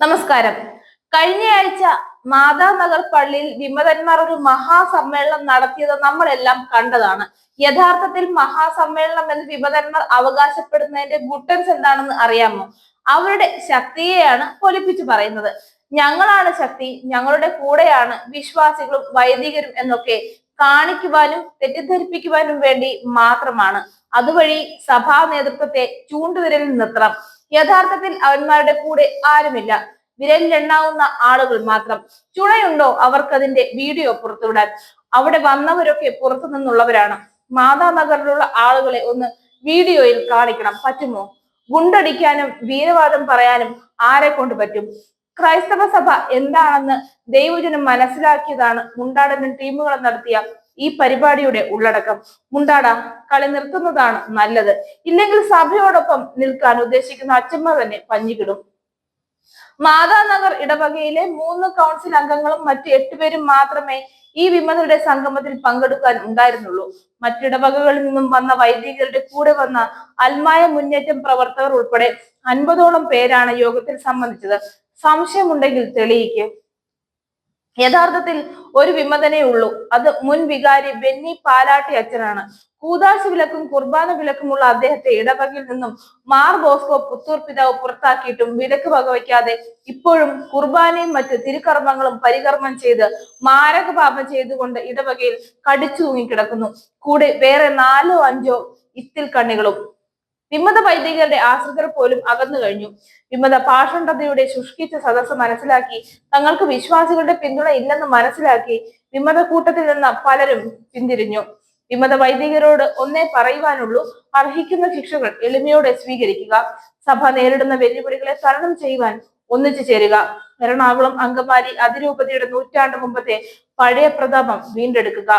നമസ്കാരം. കഴിഞ്ഞയാഴ്ച മാതാനഗർ പള്ളിയിൽ വിമതന്മാർ ഒരു മഹാസമ്മേളനം നടത്തിയത് നമ്മളെല്ലാം കണ്ടതാണ്. യഥാർത്ഥത്തിൽ മഹാസമ്മേളനം എന്ന് വിമതന്മാർ അവകാശപ്പെടുന്നതിന്റെ ഗുട്ടൻസ് എന്താണെന്ന് അറിയാമോ? അവരുടെ ശക്തിയെയാണ് പൊലിപ്പിച്ചു പറയുന്നത്. ഞങ്ങളാണ് ശക്തി ഞങ്ങളുടെ കൂടെയാണ് വിശ്വാസികളും വൈദികരും എന്നൊക്കെ കാണിക്കുവാനും തെറ്റിദ്ധരിപ്പിക്കുവാനും വേണ്ടി മാത്രമാണ്. അതുവഴി സഭാ നേതൃത്വത്തെ ചൂണ്ടുവിരലിൽ നിർത്തണം. യഥാർത്ഥത്തിൽ അവന്മാരുടെ കൂടെ ആരുമില്ല. വിരലിലെണ്ണാവുന്ന ആളുകൾ മാത്രം. ചുണയുണ്ടോ അവർക്കതിന്റെ വീഡിയോ പുറത്തുവിടാൻ? അവിടെ വന്നവരൊക്കെ പുറത്തു നിന്നുള്ളവരാണ്. മാതാനഗറിലുള്ള ആളുകളെ ഒന്ന് വീഡിയോയിൽ കാണിക്കണം. പറ്റുമോ? ഗുണ്ടടിക്കാനും വീരവാദം പറയാനും ആരെ കൊണ്ട് പറ്റും? ക്രൈസ്തവ സഭ എന്താണെന്ന് ദൈവജനം മനസ്സിലാക്കിയതാണ്. മുണ്ടാടനും ടീമുകളും നടത്തിയ ഈ പരിപാടിയുടെ ഉള്ളടക്കം ഉണ്ടാടാം കളി നിർത്തുന്നതാണ് നല്ലത്. ഇല്ലെങ്കിൽ സഭയോടൊപ്പം നിൽക്കാൻ ഉദ്ദേശിക്കുന്ന അച്ഛന്മാർ തന്നെ പഞ്ഞിക്കിടും. മാതാനഗർ ഇടവകയിലെ മൂന്ന് കൗൺസിൽ അംഗങ്ങളും മറ്റ് എട്ടുപേരും മാത്രമേ ഈ വിമതരുടെ സംഗമത്തിൽ പങ്കെടുക്കാൻ ഉണ്ടായിരുന്നുള്ളൂ. മറ്റിടവകകളിൽ നിന്നും വന്ന വൈദികരുടെ കൂടെ വന്ന അൽമായ മുന്നേറ്റം പ്രവർത്തകർ ഉൾപ്പെടെ അൻപതോളം പേരാണ് യോഗത്തിൽ സംബന്ധിച്ചത്. സംശയമുണ്ടെങ്കിൽ തെളിയിക്ക്. യഥാർത്ഥത്തിൽ ഒരു വിമതനേ ഉള്ളൂ. അത് മുൻ വികാരി ബെന്നി പാലാട്ടി അച്ഛനാണ്. കൂതാശ വിലക്കും കുർബാന വിലക്കുമുള്ള അദ്ദേഹത്തെ ഇടവകിൽ നിന്നും മാർ ബോസ്കോ പുത്തൂർ പിതാവ് പുറത്താക്കിയിട്ടും വിലക്ക് വകവയ്ക്കാതെ ഇപ്പോഴും കുർബാനയും മറ്റ് തിരുക്കർമ്മങ്ങളും പരികർമ്മം ചെയ്ത് മാരക പാപം ചെയ്തുകൊണ്ട് ഇടവകയിൽ കടിച്ചു തൂങ്ങിക്കിടക്കുന്നു കൂടെ വേറെ നാലോ അഞ്ചോ ഇത്തിൽ കണ്ണികളും വിമത വൈദികരുടെ ആശ്രിതർ പോലും അകന്നു കഴിഞ്ഞു. വിമത പാഷണ്ഡതയുടെ ശുഷ്കിച്ച സദസ്സ് മനസ്സിലാക്കി തങ്ങൾക്ക് വിശ്വാസികളുടെ പിന്തുണ ഇല്ലെന്ന് മനസ്സിലാക്കി വിമത കൂട്ടത്തിൽ നിന്ന് പലരും പിന്തിരിഞ്ഞു. വിമത വൈദികരോട് ഒന്നേ പറയുവാനുള്ളൂ അർഹിക്കുന്ന ശിക്ഷകൾ എളിമയോടെ സ്വീകരിക്കുക. സഭ നേരിടുന്ന വെല്ലുവിളികളെ തരണം ചെയ്യുവാൻ ഒന്നിച്ചു ചേരുക. എറണാകുളം അങ്കമാലി അതിരൂപതയുടെ നൂറ്റാണ്ട് മുമ്പത്തെ പഴയ പ്രതാപം വീണ്ടെടുക്കുക.